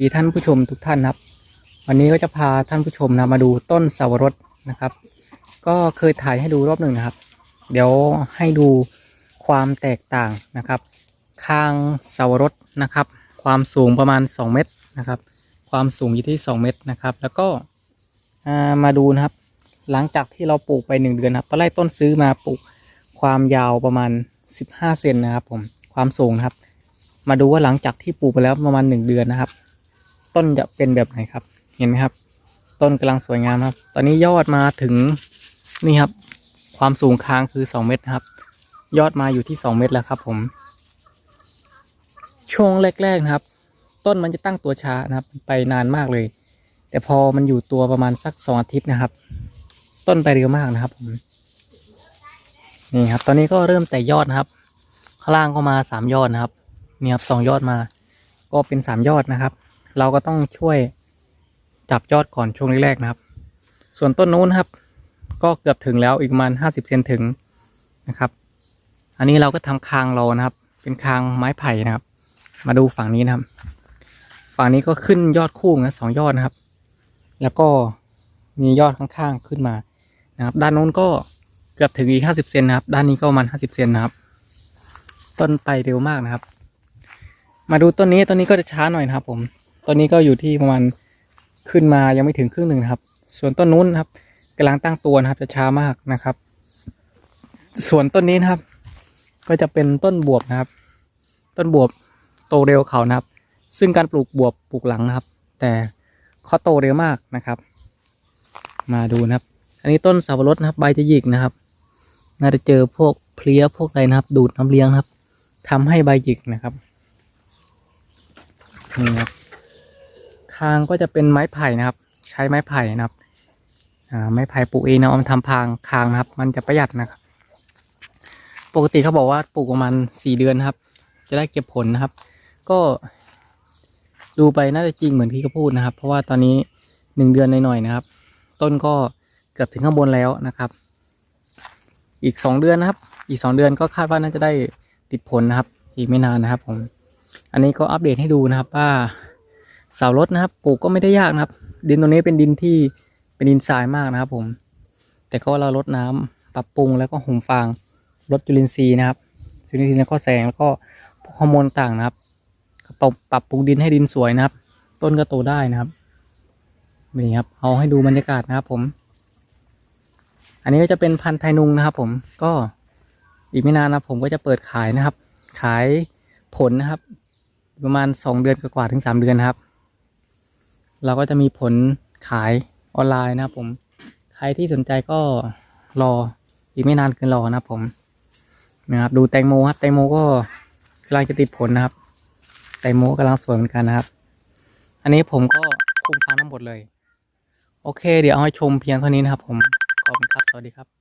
ดีท่านผู้ชมทุกท่านครับ วันนี้ก็จะพาท่านผู้ชมนะมาดูต้นสาวรสนะครับ ก็เคยถ่ายให้ดูรอบหนึ่งนะครับ เดี๋ยวให้ดูความแตกต่างนะครับคางสาวรสนะครับ ความสูงประมาณ 2 เมตรนะครับ ความสูงอยู่ที่ 2 เมตรนะครับ แล้วก็มาดูนะครับ หลังจากที่เราปลูกไป 1 เดือนครับตอนแรกต้นซื้อมาปลูกความยาวประมาณ 15 เซนนะครับผมความสูงนะครับ มาดูว่าหลังจากที่ปลูกไปแล้วประมาณ 1 เดือนนะครับ ต้นจะเป็นแบบไหนครับ เห็นไหมครับ ต้นกำลังสวยงามครับ ตอนนี้ยอดมาถึงนี่ครับ ความสูงค้างคือ2เมตรนะครับ ยอดมาอยู่ที่2เมตรแล้วครับ ผม ช่วงแรกๆนะครับ ต้นมันจะตั้งตัวช้านะครับ ไปนานมากเลย แต่พอมันอยู่ตัวประมาณสักสองอาทิตย์นะครับ ต้นไปเร็วมากนะครับ ผมนี่ครับ ตอนนี้ก็เริ่มแต่ยอดนะครับ ข้างล่างก็มาสามยอดนะครับนี่ครับสองยอดมา ก็เป็นสามยอดนะครับ เราก็ต้องช่วยจับยอดก่อนช่วงแรกๆนะครับ ส่วนต้นนู้นครับ ก็เกือบถึงแล้วอีกประมาณห้าสิบเซนถึงนะครับ อันนี้เราก็ทำคางรานะครับ เป็นคางไม้ไผ่นะครับ มาดูฝั่งนี้นะครับ ฝั่งนี้ก็ขึ้นยอดคู่นะสองยอดนะครับ แล้วก็มียอดข้างๆขึ้นมานะครับ ด้านนู้นก็เกือบถึงอีกห้าสิบเซนนะครับ ด้านนี้ก็ประมาณห้าสิบเซนนะครับ ต้นไปเร็วมากนะครับ มาดูต้นนี้ต้นนี้ก็จะช้าหน่อยนะครับ ผม ต้นนี้ก็อยู่ที่ประมาณขึ้นมายังไม่ถึงครึ่งหนึ่งนะครับ ส่วนต้นนู้นนะครับกำลังตั้งตัวนะครับ จะช้ามากนะครับ ส่วนต้นนี้นะครับ ก็จะเป็นต้นบวบนะครับ ต้นบวบโตเร็วเขานะครับ ซึ่งการปลูกบวบปลูกหลังนะครับ แต่เขาโตเร็วมากนะครับ มาดูนะครับ อันนี้ต้นสับปะรดนะครับ ใบจะหยิกนะครับ น่าจะเจอพวกเพลี้ยพวกอะไรนะครับ ดูดน้ำเลี้ยงครับทำให้ใบหยิกนะครับนี่ครับ คางก็จะเป็นไม้ไผ่นะครับ ใช้ไม้ไผ่นะครับไม้ไผ่ปลูกเองนะเอามาทำพางคางนะครับ มันจะประหยัดนะครับ ปกติเขาบอกว่าปลูกประมาณสี่เดือนครับ จะได้เก็บผลนะครับ ก็ดูไปน่าจะจริงเหมือนที่เขาพูดนะครับ เพราะว่าตอนนี้หนึ่งเดือนหน่อยๆนะครับ ต้นก็เกือบถึงข้างบนแล้วนะครับ อีกสองเดือนนะครับ อีกสองเดือนก็คาดว่าน่าจะได้ติดผลนะครับ อีกไม่นานนะครับผม อันนี้ก็อัปเดตให้ดูนะครับว่า สารถนะครับปลูกก็ไม่ได้ยากนะครับ ดินตรงนี้เป็นดินที่เป็นดินทรายมากนะครับ ผม แต่ก็เราลดน้ำปรับปรุงแล้วก็หุมฟางลดจุลินทรีย์นะครับจุลินทรีย์แล้วก็แสงแล้วก็พวกฮอร์โมนต่างนะครับปรับปรับปรุงดินให้ดินสวยนะครับ ต้นก็โตได้นะครับนี่ครับเอาให้ดูบรรยากาศนะครับ ผม อันนี้ก็จะเป็นพันธุ์ไทนุงนะครับ ผมก็อีกไม่นานนะผมก็จะเปิดขายนะครับ ขายผลนะครับ ประมาณสองเดือนกว่าๆถึงสามเดือนนะครับ เราก็จะมีผลขายออนไลน์นะครับผม ใครที่สนใจก็รออีกไม่นานเกินรอนะครับผมนะครับดูแตงโมครับแตงโมก็กำลังจะติดผลนะครับ แตงโมกำลังสวยเหมือนกันนะครับ อันนี้ผมก็คุมฟางทั้งหมดเลย โอเค เดี๋ยวเอาให้ชมเพียงเท่านี้นะครับผม ขอบคุณครับ สวัสดีครับ